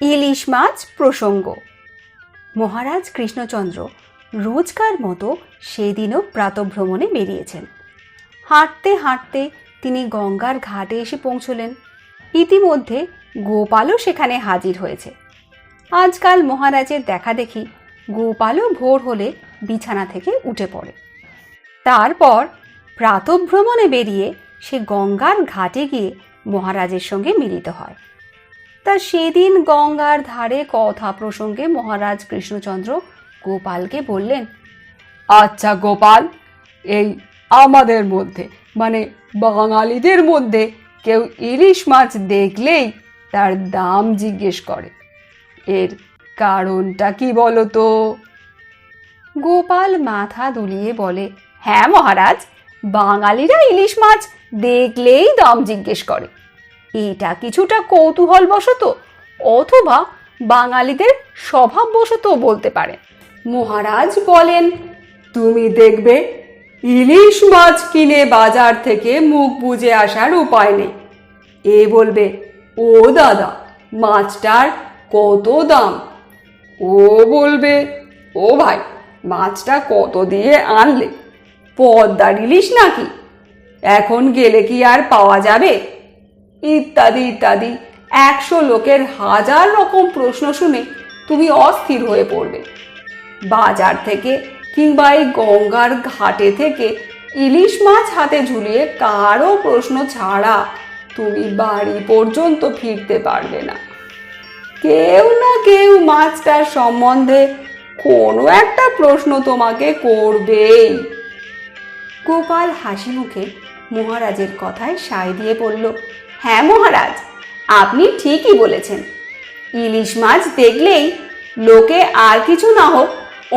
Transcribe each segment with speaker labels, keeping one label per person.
Speaker 1: ইলিশ মাছ প্রসঙ্গ। মহারাজ কৃষ্ণচন্দ্র রোজকার মতো সেদিনও প্রাতভ্রমণে বেরিয়েছেন। হাঁটতে হাঁটতে তিনি গঙ্গার ঘাটে এসে পৌঁছলেন। ইতিমধ্যে গোপালও সেখানে হাজির হয়েছে। আজকাল মহারাজের দেখা দেখি গোপালও ভোর হলে বিছানা থেকে উঠে পড়ে। তারপর প্রাতভ্রমণে বেরিয়ে সে গঙ্গার ঘাটে গিয়ে মহারাজের সঙ্গে মিলিত হয়। তা সেদিন গঙ্গার ধারে কথা প্রসঙ্গে মহারাজ কৃষ্ণচন্দ্র গোপালকে বললেন
Speaker 2: আচ্ছা গোপাল, এই আমাদের মধ্যে মানে বাঙালিদের মধ্যে কেউ ইলিশ মাছ দেখলেই তার দাম জিজ্ঞেস করে। এর কারণটা কি বলো তো?
Speaker 1: গোপাল মাথা দুলিয়ে বলে হ্যাঁ মহারাজ, বাঙালিরা ইলিশ মাছ দেখলেই দাম জিজ্ঞেস করে। এটা কিছুটা কৌতূহলবশত অথবা বাঙালিদের স্বভাববশত বলতে পারে। মহারাজ বলেন,
Speaker 2: তুমি দেখবে, ইলিশ মাছ কিনে বাজার থেকে মুখ বুজে আসার উপায় নেই। এ বলবে, ও দাদা, মাছটার কত দাম? ও বলবে, ও ভাই, মাছটা কত দিয়ে আনলে? পদ্মার ইলিশ নাকি? এখন গেলে কি আর পাওয়া যাবে? ইত্যাদি ইত্যাদি। একশো লোকের হাজার রকম প্রশ্ন শুনে তুমি অস্থির হয়ে পড়বে। বাজার থেকে কিংবা এই গঙ্গার ঘাটে থেকে ইলিশ মাছ হাতে ঝুলিয়ে কারও প্রশ্ন ছাড়া তুমি বাড়ি পর্যন্ত ফিরতে পারবে না। কেউ না কেউ মাছটার সম্বন্ধে কোনো একটা প্রশ্ন তোমাকে করবেই।
Speaker 1: গোপাল হাসি মুখে মহারাজের কথায় সায় দিয়ে বলল হ্যাঁ মহারাজ, আপনি ঠিকই বলেছেন। ইলিশ মাছ দেখলেই লোকে আর কিছু না হোক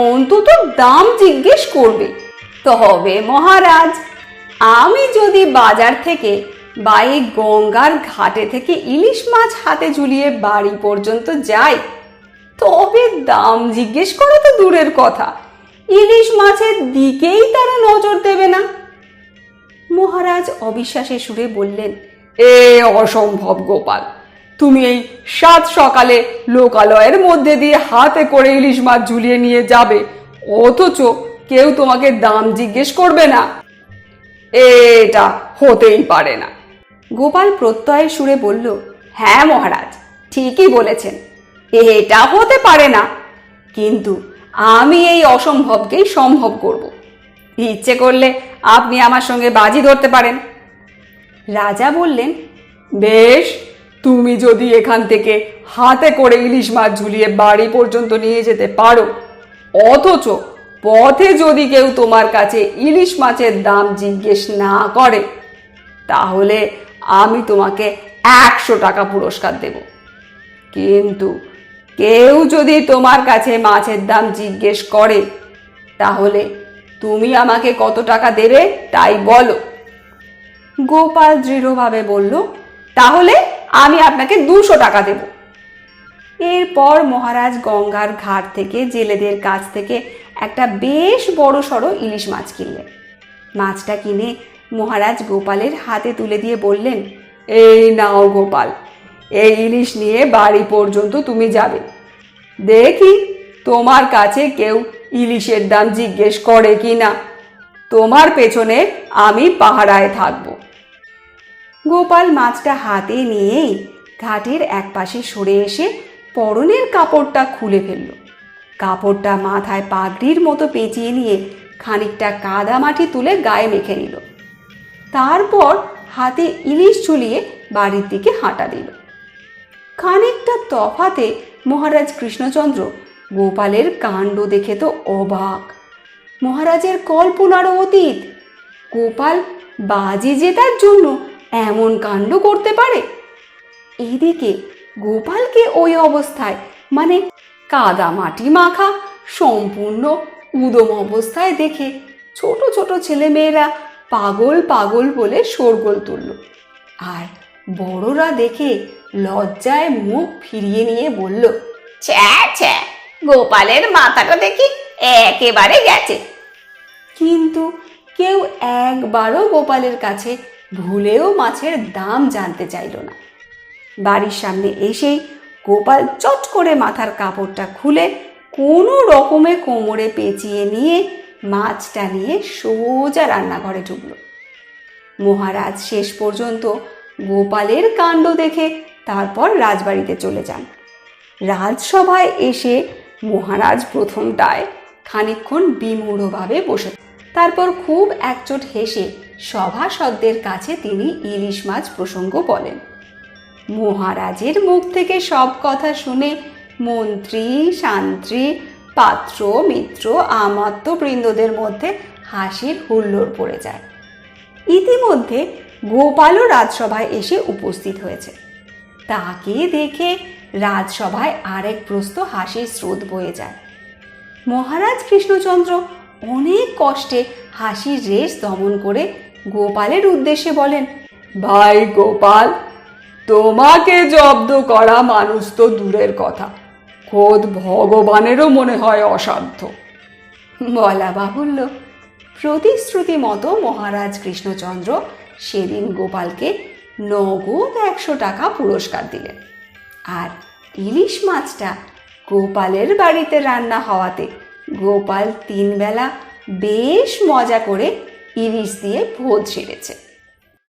Speaker 1: অন্তত দাম জিজ্ঞেস করবে। তবে মহারাজ, আমি যদি বাজার থেকে বা এই গঙ্গার ঘাটে থেকে ইলিশ মাছ হাতে ঝুলিয়ে বাড়ি পর্যন্ত যাই, তবে দাম জিজ্ঞেস করা তো দূরের কথা। ইলিশ মাছের দিকেই তারা নজর দেবে না। মহারাজ অবিশ্বাসের সুরে বললেন
Speaker 2: এ অসম্ভব গোপাল। তুমি এই সাত সকালে লোকালয়ের মধ্যে দিয়ে হাতে করে ইলিশ মাছ ঝুলিয়ে নিয়ে যাবে। অথচ কেউ তোমাকে দাম জিজ্ঞেস করবে না। এটা হতেই পারে না।
Speaker 1: গোপাল প্রত্যয়ের সুরে বলল হ্যাঁ মহারাজ ঠিকই বলেছেন। এটা হতে পারে না। কিন্তু আমি এই অসম্ভবকেই সম্ভব করব। ইচ্ছে করলে আপনি আমার সঙ্গে বাজি ধরতে পারেন। রাজা বললেন,
Speaker 2: বেশ, তুমি যদি এখান থেকে হাতে করে ইলিশ মাছ ঝুলিয়ে বাড়ি পর্যন্ত নিয়ে যেতে পারো। অথচ পথে যদি কেউ তোমার কাছে ইলিশ মাছের দাম জিজ্ঞেস না করে, তাহলে আমি তোমাকে একশো টাকা পুরস্কার দেব। কিন্তু কেউ যদি তোমার কাছে মাছের দাম জিজ্ঞেস করে, তাহলে তুমি আমাকে কত টাকা দেবে তাই বলো। গোপাল দৃঢ়ভাবে বলল, তাহলে আমি আপনাকে দুশো টাকা দেব। এরপর মহারাজ গঙ্গার ঘাট থেকে জেলেদের কাছ থেকে একটা বেশ বড় সড়ো ইলিশ মাছ কিনলেন। মাছটা কিনে মহারাজ গোপালের হাতে তুলে দিয়ে বললেন, এই নাও গোপাল, এই ইলিশ নিয়ে বাড়ি পর্যন্ত তুমি যাবে। দেখি তোমার কাছে কেউ ইলিশের দাম জিজ্ঞেস করে কি না তোমার পেছনে আমি পাহারায় থাকব। গোপাল মাছটা হাতে নিয়েই ঘাটের একপাশে সরে এসে পরনের কাপড়টা খুলে ফেলল। কাপড়টা মাথায় পাগড়ির মতো পেঁচিয়ে নিয়ে খানিকটা কাদা মাটি তুলে গায়ে মেখে নিল। তারপর হাতে ইলিশ ঝুলিয়ে বাড়ির দিকে হাঁটা দিল। খানিকটা তফাতে মহারাজ কৃষ্ণচন্দ্র গোপালের কাণ্ড দেখে তো অবাক। মহারাজের কল্পনারও অতীত। গোপাল বাজি জেতার জন্য এমন কাণ্ড করতে পারে? এদিকে গোপালকে ওই অবস্থায় মানে কাদা মাটি মাখা, সম্পূর্ণ উদম অবস্থায় দেখে ছোট ছোট ছেলেমেয়েরা পাগল পাগল বলে শোরগোল তুলল। আর বড়রা দেখে লজ্জায় মুখ ফিরিয়ে নিয়ে বলল
Speaker 3: ছ্যা গোপালের মাথাটা দেখি একেবারে গেছে।
Speaker 1: কিন্তু কেউ একবারও গোপালের কাছে ভুলেও মাছের দাম জানতে চাইল না। বাড়ির সামনে এসেই গোপাল চট করে মাথার কাপড়টা খুলে কোনো রকমে কোমরে পেঁচিয়ে নিয়ে মাছটা নিয়ে সোজা রান্নাঘরে ঢুকলো। মহারাজ শেষ পর্যন্ত গোপালের কাণ্ড দেখে তারপর রাজবাড়িতে চলে যান। রাজসভায় এসে মহারাজ প্রথমটায় খানিকক্ষণ বিমূঢ়ভাবে বসে তারপর খুব একচোট হেসে সভাসদদের কাছে তিনি ইলিশ মাছ প্রসঙ্গ বলেন, মহারাজের মুখ থেকে সব কথা শুনে মন্ত্রী, শান্ত্রী, পাত্র, মিত্র আমাত্য বৃন্দদের মধ্যে হাসির হুল্লোড় পড়ে যায়। ইতিমধ্যে গোপালও রাজসভায় এসে উপস্থিত হয়েছে। তাকে দেখে রাজসভায় আরেক প্রস্ত হাসির স্রোত বয়ে যায়। মহারাজ কৃষ্ণচন্দ্র অনেক কষ্টে হাসির রেশ দমন করে গোপালের উদ্দেশ্যে বলেন,
Speaker 2: ভাই গোপাল, তোমাকে জব্দ করা মানুষ তো দূরের কথা। খোদ ভগবানেরও মনে হয় অসাধ্য।
Speaker 1: বলা বাহুল্য। প্রতিশ্রুতি মতো মহারাজ কৃষ্ণচন্দ্র সেদিন গোপালকে নগদ একশো টাকা পুরস্কার দিলেন। আর ইলিশ মাছটা গোপালের বাড়িতে রান্না হওয়াতে গোপাল তিনবেলা বেশ মজা করে ইলিশ দিয়ে ভোজ সেরেছে।